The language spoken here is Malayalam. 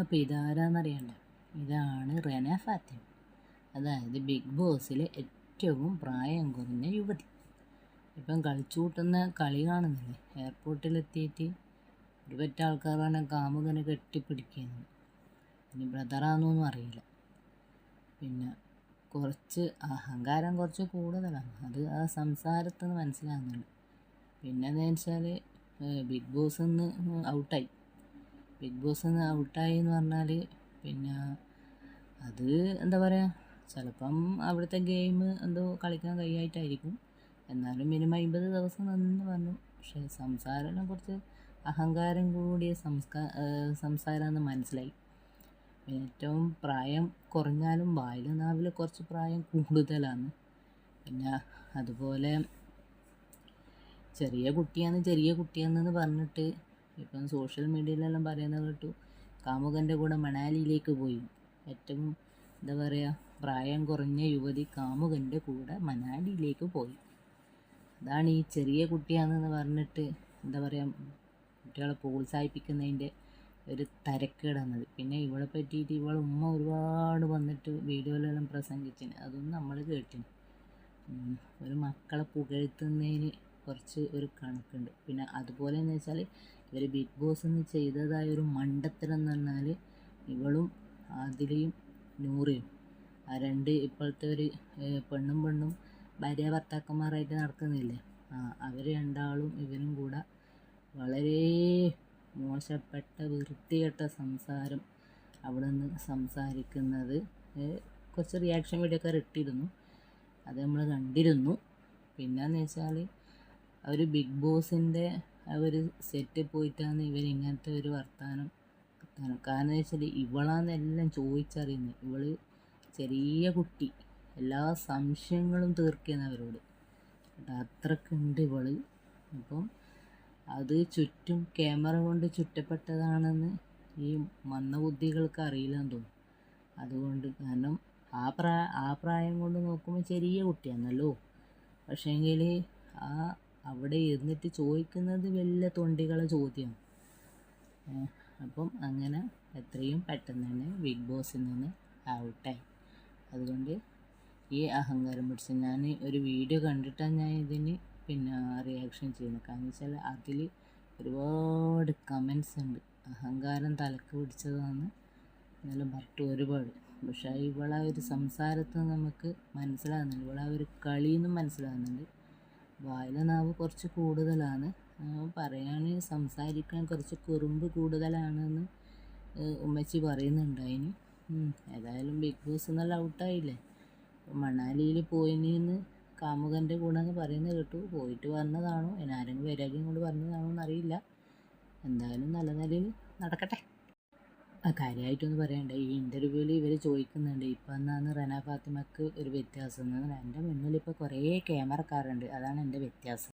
അപ്പോൾ ഇതാരാന്നറിയണ്ട? ഇതാണ് റെന ഫാത്തിമ അതായത് ബിഗ് ബോസിലെ ഏറ്റവും പ്രായം കുറഞ്ഞ യുവതി. ഇപ്പം കളിച്ചു കൂട്ടുന്ന കളി കാണുന്നില്ലേ? എയർപോർട്ടിലെത്തിയിട്ട് ഒരു പറ്റ ആൾക്കാരാണ് കാമുകനെ കെട്ടിപ്പിടിക്കുന്നത്. ഇനി ബ്രദറാണെന്നൊന്നും അറിയില്ല. പിന്നെ കുറച്ച് അഹങ്കാരം കുറച്ച് കൂടുതലാണ്. അത് ആ സംസാരത്തിൽ നിന്ന് മനസ്സിലാകുന്നുണ്ട് പിന്നെ എന്താണെന്ന് വെച്ചാൽ ബിഗ് ബോസ് ഒന്ന് ഔട്ടായി. ബിഗ് ബോസ് ഔട്ടായി എന്ന് പറഞ്ഞാൽ പിന്നെ അത് എന്താ പറയുക ചിലപ്പം അവിടുത്തെ ഗെയിം എന്തോ കളിക്കാൻ കഴിയായിട്ടായിരിക്കും. എന്നാലും മിനിമം അമ്പത് ദിവസം നിന്ന് പറഞ്ഞു പക്ഷേ സംസാരമെല്ലാം കുറച്ച് അഹങ്കാരം കൂടിയ സംസ്കാ സംസാരമെന്ന് മനസ്സിലായി. ഏറ്റവും പ്രായം കുറഞ്ഞാലും വായിൽ നാവിൽ കുറച്ച് പ്രായം കൂടുതലാണ്. പിന്നെ അതുപോലെ ചെറിയ കുട്ടിയാണ് ചെറിയ കുട്ടിയാണെന്ന് പറഞ്ഞിട്ട് ഇപ്പം സോഷ്യൽ മീഡിയയിലെല്ലാം പറയുന്നത് കേട്ടു. കാമുകന്റെ കൂടെ മണാലിയിലേക്ക് പോയി. ഏറ്റവും എന്താ പറയുക പ്രായം കുറഞ്ഞ യുവതി കാമുകന്റെ കൂടെ മണാലിയിലേക്ക് പോയി. അതാണ് ഈ ചെറിയ കുട്ടിയാണെന്ന് പറഞ്ഞിട്ട് എന്താ പറയുക കുട്ടികളെ പ്രോത്സാഹിപ്പിക്കുന്നതിന്റെ ഒരു തരക്കേടാണത്. പിന്നെ ഇവളെ പറ്റിയിട്ട് ഇവളെ ഉമ്മ ഒരുപാട് വന്നിട്ട് വീഡിയോയിലെല്ലാം പ്രസംഗിച്ചിന്. അതൊന്നും നമ്മൾ കേട്ടിന്. ഒരു മക്കളെ പുകഴ്ത്തുന്നതിന് കുറച്ച് ഒരു കണക്കുണ്ട്. പിന്നെ അതുപോലെ എന്ന് വെച്ചാൽ ഇവർ ബിഗ് ബോസ് എന്ന് ചെയ്തതായ ഒരു മണ്ടത്തരം എന്ന് പറഞ്ഞാൽ ഇവളും ആദിലയും നൂറയും. ആ രണ്ട് ഇപ്പോഴത്തെ ഒരു പെണ്ണും പെണ്ണും ഭാര്യ ഭർത്താക്കന്മാരായിട്ട് നടക്കുന്നില്ലേ? ആ അവർ രണ്ടാളും ഇവരും കൂടെ വളരെ മോശപ്പെട്ട വൃത്തികെട്ട സംസാരം അവിടെ നിന്ന് സംസാരിക്കുന്നത് കുറച്ച് റിയാക്ഷൻ വീഡിയോ ഒക്കെ ഇട്ടിരുന്നു. അത് നമ്മൾ കണ്ടിരുന്നു. പിന്നെന്ന് വെച്ചാൽ അവർ ബിഗ് ബോസിന്റെ ഒരു സെറ്റ് പോയിട്ടാണ് ഇവർ ഇങ്ങനത്തെ ഒരു വർത്തമാനം വർത്തമാനം കാരണം വെച്ചാൽ ഇവളാന്നെല്ലാം ചോദിച്ചറിയുന്നത് ഇവൾ ചെറിയ കുട്ടി. എല്ലാ സംശയങ്ങളും തീർക്കുന്ന അവരോട്. അത്രക്കുണ്ട് ഇവൾ അപ്പം അത് ചുറ്റും ക്യാമറ കൊണ്ട് ചുറ്റപ്പെട്ടതാണെന്ന് ഈ മന്ദബുദ്ധികൾക്ക് അറിയില്ലെന്ന് തോന്നും അതുകൊണ്ട് കാരണം ആ പ്രായ ആ പ്രായം കൊണ്ട് നോക്കുമ്പോൾ ചെറിയ കുട്ടിയാണല്ലോ പക്ഷേങ്കിൽ ആ അവിടെ ഇരുന്നിട്ട് ചോദിക്കുന്നത് വലിയ തൊണ്ടികളെ ചോദ്യം. അപ്പം അങ്ങനെ എത്രയും പെട്ടെന്ന് തന്നെ ബിഗ് ബോസിൽ നിന്ന് ഔട്ടായി. അതുകൊണ്ട് ഈ അഹങ്കാരം പിടിച്ച് ഞാൻ ഒരു വീഡിയോ കണ്ടിട്ടാണ് ഞാൻ ഇതിന് പിന്നെ റിയാക്ഷൻ ചെയ്യുന്നത് കാരണം വെച്ചാൽ അതിൽ ഒരുപാട് കമൻസ് ഉണ്ട്. അഹങ്കാരം തലക്ക് പിടിച്ചതാണ് എന്നാലും പറ്റും ഒരുപാട്. പക്ഷേ ഇവളെ ഒരു സംസാരത്തിൽ നമുക്ക് മനസ്സിലാകുന്നുണ്ട്. ഇവളെ ഒരു കളിയെന്നും മനസ്സിലാകുന്നുണ്ട്. വായിലെ നാവ് കുറച്ച് കൂടുതലാണ്. പറയാൻ സംസാരിക്കാൻ കുറച്ച് കുറുമ്പ് കൂടുതലാണെന്ന് ഉമ്മച്ചി പറയുന്നുണ്ടായിന്. ഏതായാലും ബിഗ് ബോസ് എന്നുള്ള ഔട്ടായില്ലേ? മണാലിയിൽ പോയിനിന്ന് കാമുകന്റെ കൂടെ എന്ന് പറയുന്നത് കേട്ടു. പോയിട്ട് വന്നതാണോ? ഇനി ആരെങ്കിലും വൈരാഗ്യം കൊണ്ട് പറഞ്ഞതാണോ എന്നറിയില്ല. എന്തായാലും നല്ല നിലയിൽ നടക്കട്ടെ. കാര്യമായിട്ടൊന്ന് പറയണ്ട? ഈ ഇന്റർവ്യൂവിൽ ഇവർ ചോദിക്കുന്നുണ്ട് ഇപ്പം എന്നാണ് റന ഫാത്തിമക്ക് ഒരു വ്യത്യാസം. എന്ന് എന്റെ മുന്നിൽ ഇപ്പോൾ കുറേ ക്യാമറക്കാരുണ്ട് അതാണ് എന്റെ വ്യത്യാസം.